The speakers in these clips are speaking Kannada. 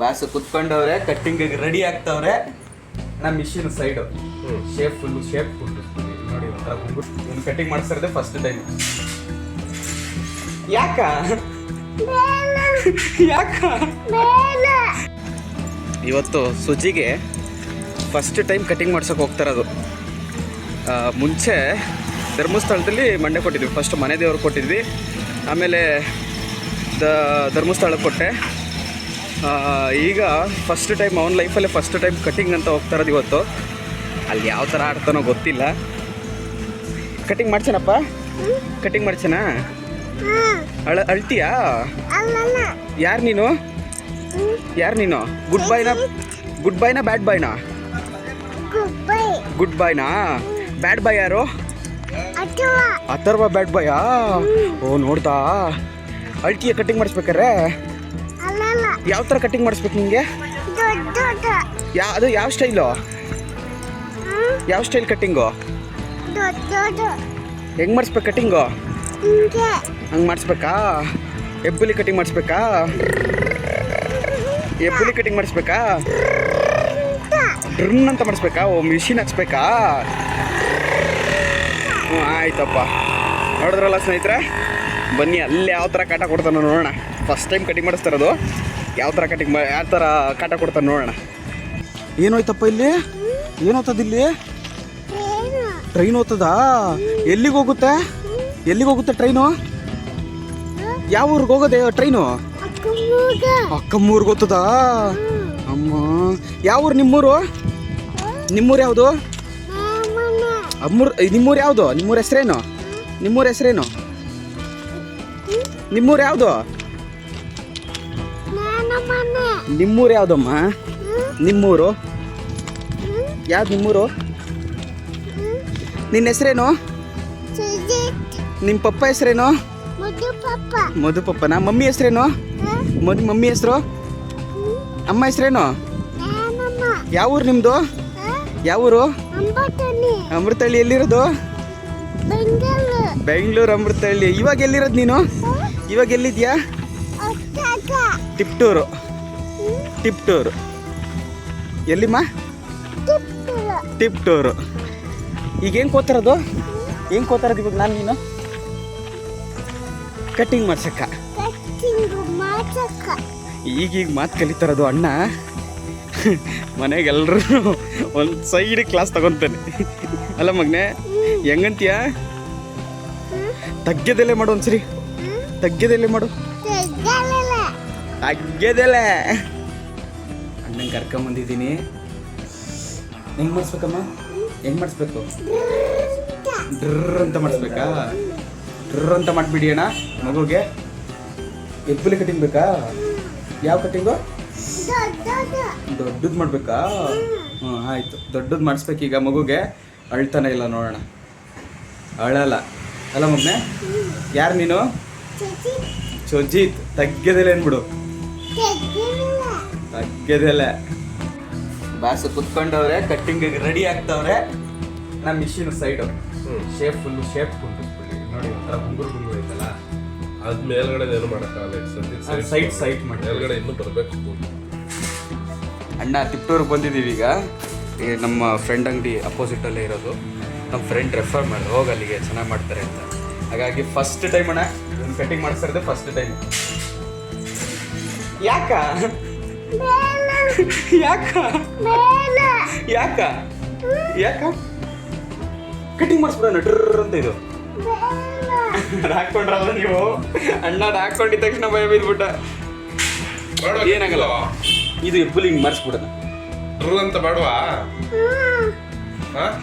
ಬಾಸು ಕುತ್ಕೊಂಡವ್ರೆ ಕಟ್ಟಿಂಗ್ ರೆಡಿ ಆಗ್ತವ್ರೆ. ನಮ್ಮ machine side shape full shape full ನೋಡಿ ಒಂಥರ ಒಂದು ಕಟ್ಟಿಂಗ್ ಮಾಡಿಸ್ತಿರೋದೆ ಫಸ್ಟ್ ಟೈಮ್ ಯಾಕ? ಯಾಕ? ಇವತ್ತು ಸುಜಿಗೆ ಫಸ್ಟ್ ಟೈಮ್ ಕಟ್ಟಿಂಗ್ ಮಾಡ್ಸೋಕೆ ಹೋಗ್ತಾರದು. ಮುಂಚೆ ಧರ್ಮಸ್ಥಳದಲ್ಲಿ ಮಂಡೆ ಕೊಟ್ಟಿದ್ವಿ. ಫಸ್ಟ್ ಮನೆ ದೇವ್ರಿಗೆ ಕೊಟ್ಟಿದ್ವಿ. ಆಮೇಲೆ ದ ಧರ್ಮಸ್ಥಳಕ್ಕೆ ಕೊಟ್ಟೆ. ಈಗ ಫಸ್ಟ್ ಟೈಮ್ ಅವ್ನ ಲೈಫಲ್ಲೇ ಫಸ್ಟ್ ಟೈಮ್ ಕಟಿಂಗ್ ಅಂತ ಹೋಗ್ತಾ ಇರೋದು ಇವತ್ತು. ಅಲ್ಲಿ ಯಾವ ಥರ ಆಡ್ತಾನೋ ಗೊತ್ತಿಲ್ಲ. ಕಟಿಂಗ್ ಮಾಡ್ಸೇನಪ್ಪ? ಕಟಿಂಗ್ ಮಾಡ್ಸೇನಾ? ಅಳ ಅಳ್ತೀಯಾ? ಯಾರು ನೀನು? ಯಾರು ನೀನು? ಗುಡ್ ಬಾಯ್ನಾ ಗುಡ್ ಬಾಯ್ನಾ ಬ್ಯಾಡ್ ಬಾಯ್ನಾ ಗುಡ್ ಬಾಯ್ನಾ ಬ್ಯಾಡ್ ಬಾಯ್ ಯಾರು? ಅಥರ್ವ ಬ್ಯಾಡ್ ಬಾಯಾ ಓ ನೋಡ್ತಾ ಅಳ್ತೀಯ ಕಟಿಂಗ್ ಮಾಡಿಸ್ಬೇಕಾರೆ ಯಾವ ಥರ ಕಟಿಂಗ್ ಮಾಡಿಸ್ಬೇಕು ನಿಮಗೆ ಯಾ, ಅದು ಯಾವ ಸ್ಟೈಲು ಯಾವ ಸ್ಟೈಲ್ ಕಟ್ಟಿಂಗು ಹೆಂಗೆ ಮಾಡಿಸ್ಬೇಕು ಕಟಿಂಗು ಹಂಗೆ ಮಾಡಿಸ್ಬೇಕಾ? ಎಬ್ಬುಲಿ ಕಟಿಂಗ್ ಮಾಡಿಸ್ಬೇಕಾ? ಎಬ್ಬುಲಿ ಕಟಿಂಗ್ ಮಾಡಿಸ್ಬೇಕಾ? ಡ್ರನ್ ಅಂತ ಮಾಡಿಸ್ಬೇಕಾ? ಓ ಮಿಷಿನ್ ಹಚ್ಬೇಕಾ? ಹ್ಞೂ ಆಯ್ತಪ್ಪ. ನೋಡಿದ್ರಲ್ಲ ಸ್ನೇಹಿತರೆ? ಬನ್ನಿ, ಅಲ್ಲಿ ಯಾವ ಥರ ಕಾಟ ಕೊಡ್ತಾನೆ ನೋಡೋಣ. ಫಸ್ಟ್ ಟೈಮ್ ಕಟಿಂಗ್ ಮಾಡಿಸ್ತಾರದು ಯಾವ ಥರ ಕಟಿಂಗ್ ಯಾವ ಥರ ಕಾಟ ಕೊಡ್ತಾನೆ ನೋಡೋಣ. ಏನೋಯ್ತಪ್ಪ ಇಲ್ಲಿ? ಏನೋತದ ಇಲ್ಲಿ? ಟ್ರೈನ್ ಹೋಗ್ತದ ಎಲ್ಲಿಗೆ ಹೋಗುತ್ತೆ? ಎಲ್ಲಿಗೆ ಹೋಗುತ್ತೆ ಟ್ರೈನು ಯಾವ ಊರಿಗೆ ಹೋಗೋದೆ ಟ್ರೈನು ಅಕ್ಕಮ್ಮೂರ್ಗೆ ಹೋಗ್ತದಾ ಅಮ್ಮ. ಯಾವ ಊರು ನಿಮ್ಮೂರು? ನಿಮ್ಮೂರು ಯಾವುದು? ಅಮ್ಮೂರು ನಿಮ್ಮೂರು ಯಾವುದು? ನಿಮ್ಮೂರ ಹೆಸರೇನು? ನಿಮ್ಮೂರ ಹೆಸರೇನು? ನಿಮ್ಮೂರು ಯಾವುದು? ನಿಮ್ಮೂರು ಯಾವುದಮ್ಮ? ನಿಮ್ಮೂರು? ಯಾವ್ದು ನಿಮ್ಮೂರು? ನಿನ್ನ ಹೆಸರೇನು? ನಿಮ್ಮ ಪಪ್ಪ ಹೆಸರೇನು? ಮಧು ಪಪ್ಪನ? ಮಮ್ಮಿ ಹೆಸರೇನು? ಮಧು ಮಮ್ಮಿ ಹೆಸರು? ಅಮ್ಮ ಹೆಸರೇನು? ಯಾವ ಊರು ನಿಮ್ಮದು ಯಾವ ಊರು? ಅಮೃತಹಳ್ಳಿ ಎಲ್ಲಿರೋದು? ಬೆಂಗಳೂರು ಅಮೃತಹಳ್ಳಿ. ಇವಾಗ ಎಲ್ಲಿರೋದು ನೀನು? ಇವಾಗ ಎಲ್ಲಿದ್ಯಾ? ಟಿಪ್ಟೂರು ಟಿಪ್ಟೂರು. ಎಲ್ಲಿಮ್ಮ? ಟಿಪ್ಟೂರು. ಈಗ ಏನು ಕೋತಾರದು? ಏನು ಕೋತಾರದು ಇವಾಗ ನಾನು ನೀನು? ಕಟ್ಟಿಂಗ್ ಮಾಡ್ಸಕ್ಕ. ಈಗೀಗ ಮಾತು ಕಲಿತಾರದು ಅಣ್ಣ. ಮನೆಗೆಲ್ಲರೂ ಒಂದು ಸೈಡ್ ಕ್ಲಾಸ್ ತಗೊತಾನೆ. ಅಲ್ಲ ಮಗ್ನೆ ಹೆಂಗಂತೀಯ? ತಗ್ಗೆದೆಲೆ ಮಾಡು ಒಂದ್ಸರಿ. ತಗ್ಗೆದೆಲೆ ಮಾಡು. ತಗ್ಗೆದೆಲೆ. ಅಣ್ಣಂಗೆ ಕರ್ಕೊಂಬಂದಿದ್ದೀನಿ ಹೆಂಗೆ ಮಾಡಿಸ್ಬೇಕಮ್ಮ? ಹೆಂಗೆ ಮಾಡಿಸ್ಬೇಕು? ಡ್ರ್ ಅಂತ ಮಾಡಿಸ್ಬೇಕಾ? ಡ್ರ್ರ್ ಅಂತ ಮಾಡಿಬಿಡಿ ಅಣ್ಣ ಮಗುಗೆ. ಎಬ್ಬಲಿ ಕಟಿಂಗ್ ಬೇಕಾ? ಯಾವ ಕಟಿಂಗು ದೊಡ್ಡದು ಮಾಡಬೇಕಾ? ಹ್ಞೂ ಆಯಿತು. ದೊಡ್ಡದು ಮಾಡಿಸ್ಬೇಕೀಗ ಮಗುಗೆ. ಅಳ್ತಾನೆ ಇಲ್ಲ ನೋಡೋಣ. ಅಳಲ್ಲ. ಅಲ್ಲ ಮಗ್ನೆ ಯಾರು ನೀನು? ಚೊಜಿತ್ ತಗ್ಗದಲ್ಲೇನು ಅನ್ಬಿಡು ತಗ್ಗದೆಲೆ. ಬಾಸು ಕುತ್ಕೊಂಡವ್ರೆ ಕಟ್ಟಿಂಗ್ ರೆಡಿ ಆಗ್ತವ್ರೆ. ನಮ್ಮ machine side shape full shape full ನೋಡಿ ಒಂಥರ ಗುಂಗುರು ಗುಂಗುರು ಐತಲ್ಲ. ಅದ್ ಮೇಲ್ಗಡೆ ಏನು ಮಾಡಕ್ಕಾಗಲ್ಲ ಸೈಟ್ ಸೈಟ್ ಸೈಡ್ ಸೈಡ್ ಮಾಡಿ ಮೇಲ್ಗಡೆ ಇನ್ನೂ ಬರ್ಬೇಕು ಅಣ್ಣ ತಿಪ್ಟೂರಿಗೆ ಬಂದಿದ್ದೀವಿ ಈಗ. ನಮ್ಮ ಫ್ರೆಂಡ್ ಅಂಗಡಿ ಅಪೋಸಿಟಲ್ಲೇ ಇರೋದು. ನಮ್ಮ ಫ್ರೆಂಡ್ ರೆಫರ್ ಮಾಡಿ ಹೋಗಿ ಅಲ್ಲಿಗೆ ಚೆನ್ನಾಗಿ ಮಾಡ್ತಾರೆ ಅಂತ. ಹಾಗಾಗಿ ಫಸ್ಟ್ ಟೈಮ್ ಅಣ್ಣ ಕಟಿಂಗ್ ಮಾಡಿಸ್ತಾರೆ ಫಸ್ಟ್ ಟೈಮ್ ಯಾಕ? ಯಾಕ? ಯಾಕ? ಯಾಕ? ಕಟಿಂಗ್ ಮಾಡಿಸ್ಬಿಡೋಣ ನಟರ್ ಅಂತ ಇದು. ಅದ್ ಹಾಕೊಂಡ್ರಲ್ಲ ನೀವು? ಅಣ್ಣ ಅದ್ ಹಾಕೊಂಡಿದ ತಕ್ಷಣ ಭಯ ಬಿದ್ಬಿಟ್ಟ ಏನಾಗಲ್ಲ. ಇದು ಫುಲ್ ಹಿಂಗ್ ಮರ್ಸ್ಬಿಡೋಣ ಅಂತ ಬೇಡವಾ ಹಾ?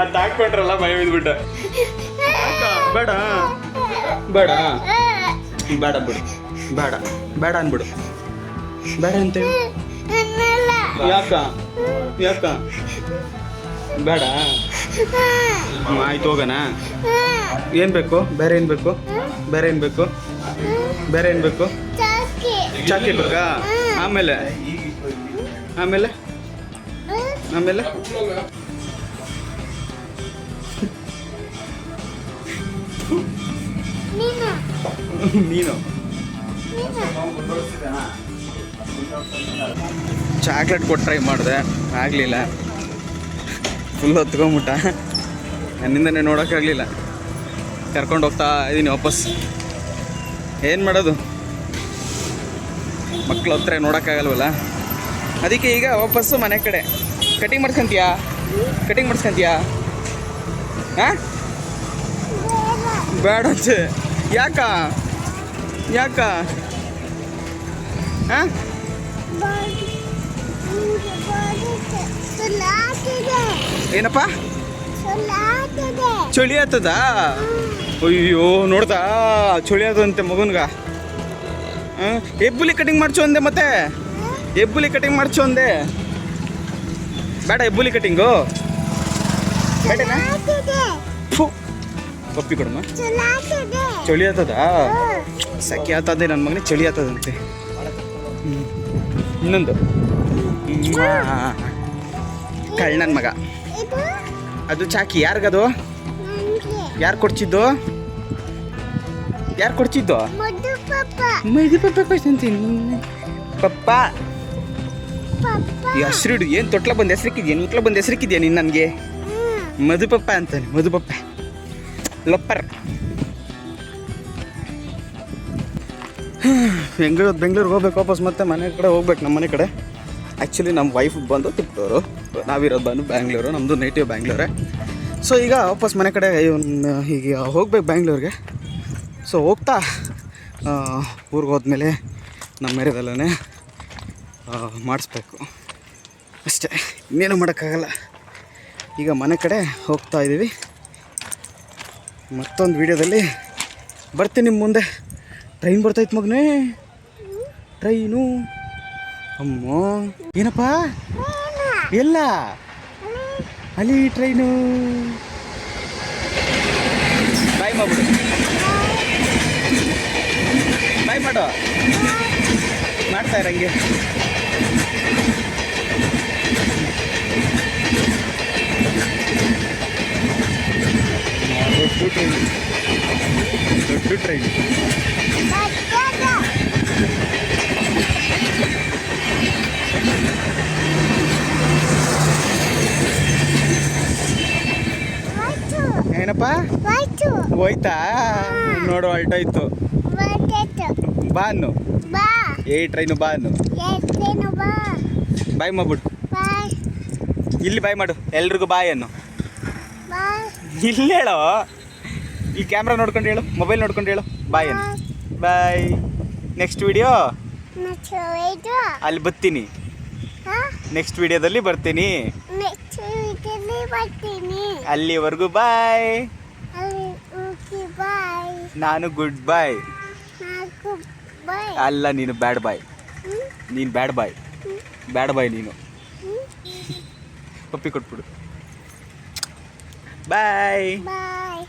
ಅದ್ ಹಾಕೊಂಡ್ರಲ್ಲ ಭಯ ಬಿದ್ಬಿಟ್ಟ ಬೇಡ. ಬೇಡ. ಬೇಡ ಬಿಡು ಬೇಡ. ಬೇಡ ಅನ್ಬಿಡು ಬೇಡ ಅಂತ ಯಾಕ? ಯಾಕ? ಬೇಡ. ಆಯ್ತು, ಹೋಗೋಣ. ಏನ್ ಬೇಕು? ಬೇರೆ ಏನ್ ಬೇಕು? ಬೇರೆ ಏನ್ ಬೇಕು? ಬೇರೆ ಏನ್ ಬೇಕು? ಚಾಕ್ಲೇಟ್ ಬೇಕಾ ಆಮೇಲೆ? ಆಮೇಲೆ? ಆಮೇಲೆ? ನೀನು? ಚಾಕ್ಲೇಟ್ ಕೊಟ್ಟು ಟ್ರೈ ಮಾಡಿದೆ, ಆಗಲಿಲ್ಲ. ಫುಲ್ ಹೊತ್ಕೊಂಬಿಟ್ಟ. ನನ್ನಿಂದನೇ ನೋಡೋಕ್ಕಾಗಲಿಲ್ಲ ಕರ್ಕೊಂಡು ಹೋಗ್ತಾ ಇದ್ದೀನಿ ವಾಪಸ್. ಏನು ಮಾಡೋದು? ಮಕ್ಳು ಹತ್ರ ನೋಡೋಕ್ಕಾಗಲ್ವಲ್ಲ ಅದಕ್ಕೆ ಈಗ ವಾಪಸ್ಸು ಮನೆ ಕಡೆ. ಕಟಿಂಗ್ ಮಾಡ್ಸ್ಕೊಂತೀಯಾ? ಕಟಿಂಗ್ ಮಾಡ್ಸ್ಕೊಂತೀಯಾ? ಹಾಂ ಬೇಡ ಯಾಕ? ಯಾಕ? ಹಾಂ? ಏನಪ್ಪ? ಚಳಿ ಆತದ? ಅಯ್ಯೋ ನೋಡ್ದಾ? ಚಳಿ ಆತದಂತೆ ಮಗನ್ಗ. ಎಬ್ಬುಲಿ ಕಟಿಂಗ್ ಮಾಡ್ಸು ಅಂದೆ ಮತ್ತೆ? ಎಬ್ಬುಲಿ ಕಟಿಂಗ್ ಮಾಡ್ಸು ಅಂದೆ. ಬೇಡ ಎಬ್ಬುಲಿ ಕಟಿಂಗು ಬೇಡನಾ? ಒಪ್ಪಿ ಕೊಡಮ್ಮ. ಚಳಿ ಆತದ ಸಖಿ ಆತದೆ ನನ್ನ ಮಗನಿಗೆ ಚಳಿ ಆತದಂತೆ. ಇನ್ನೊಂದು. ಕಳ್ ನನ್ನ ಮಗ. ಅದು ಚಾಕಿ ಯಾರಿಗದು? ಯಾರು ಕೊಡ್ಸಿದ್ದು ಯಾರು ಕೊಡ್ಸಿದ್ದು ಮೈದಿ ಪಪ್ಪ ಕೊಡ್ತೀನಿ ಪಪ್ಪ. ಈ ಹಸ್ರಿಡು ಏನು ತೊಟ್ಲ ಬಂದು ಹೆಸರಿಕ್ಕಿದ್ಯಾ? ಮುಟ್ಲ ಬಂದು ಹೆಸರಿಕ್ಕಿದ್ಯಾ ನೀನು ನನಗೆ? ಮಧುಪಪ್ಪ ಅಂತಾನೆ ಮಧುಪಪ್ಪ. ಲಪ್ಪರ್. ಬೆಂಗಳೂರು ಬೆಂಗಳೂರಿಗೆ ಹೋಗ್ಬೇಕು, ವಾಪಸ್ ಮತ್ತೆ ಮನೆ ಕಡೆ ಹೋಗ್ಬೇಕು ನಮ್ಮ ಮನೆ ಕಡೆ. ಆ್ಯಕ್ಚುಲಿ ನಮ್ಮ ವೈಫ್ ಬಂದು ತಿಪ್ಪೋರು ನಾವಿರೋದು ಬಂದು ಬ್ಯಾಂಗ್ಳೂರು ನಮ್ಮದು ನೇಟಿವ್ ಬ್ಯಾಂಗ್ಳೂರೇ. ಸೊ ಈಗ ವಾಪಸ್ ಮನೆ ಕಡೆ ಈಗ ಹೀಗೆ ಹೋಗ್ಬೇಕು ಬ್ಯಾಂಗ್ಳೂರಿಗೆ. ಸೊ ಹೋಗ್ತಾ ಊರಿಗೆ ಹೋದ್ಮೇಲೆ ನಮ್ಮ ಏರಿಯಾದಲ್ಲೇ ಮಾಡಿಸ್ಬೇಕು. ಅಷ್ಟೇ, ಇನ್ನೇನು ಮಾಡೋಕ್ಕಾಗಲ್ಲ. ಈಗ ಮನೆ ಕಡೆ ಹೋಗ್ತಾ ಇದ್ದೀವಿ ಮತ್ತೊಂದು ವಿಡಿಯೋದಲ್ಲಿ ಬರ್ತೀನಿ ನಿಮ್ಮ ಮುಂದೆ. ಟ್ರೈನ್ ಬರ್ತೈತೆ ಮಗನೇ. ಟ್ರೈನು? ಅಮ್ಮ ಏನಪ್ಪ? ಎಲ್ಲ? ಅಲ್ಲಿ ಟ್ರೈನು. ಬಾಯ್ ಮಾಡ್ಬಿಡು. ಬಾಯ್ ಮಾಡೋ. ಮಾಡ್ತಾ ಇರಂಗೆ ದೊಡ್ಡ ಟ್ರೈನ್. ದೊಡ್ಡ ಟ್ರೈನ್. ಏನಪ್ಪ? ಹೋಯ್ತಾ. ನೋಡು ಹೊಲ್ಟೋಯ್ತು ಬಾನು ಏ ಟ್ರೈನು ಬಾನು ಬಾಯ್ ಮಾಡ್ಬಿಡು ಇಲ್ಲಿ ಬಾಯ್ ಮಾಡು. ಎಲ್ರಿಗೂ ಬಾಯ್ ಅನ್ನು. ಇಲ್ಲಿ ಹೇಳೋ? ಈ ಕ್ಯಾಮ್ರಾ ನೋಡ್ಕೊಂಡು ಹೇಳು ಮೊಬೈಲ್ ನೋಡ್ಕೊಂಡು ಹೇಳು. ಬಾಯ್ ಅನ್ನು. ಬಾಯ್. ನೆಕ್ಸ್ಟ್ ವಿಡಿಯೋ ಅಲ್ಲಿ ಬರ್ತೀನಿ. ನೆಕ್ಸ್ಟ್ ವಿಡಿಯೋದಲ್ಲಿ ಬರ್ತೀನಿ. ಬರ್ತೀನಿ. ಅಲ್ಲಿವರೆಗೂ ಬಾಯ್ ಬಾಯ್ ನಾನು ಗುಡ್ ಬಾಯ್ ಅಲ್ಲ ನೀನು ಬ್ಯಾಡ್ ಬಾಯ್ ನೀನು ಬ್ಯಾಡ್ ಬಾಯ್ ಬ್ಯಾಡ್ ಬಾಯ್ ನೀನು. ಪಪ್ಪಿ ಕೊಟ್ಬಿಡು. ಬಾಯ್ ಬಾಯ್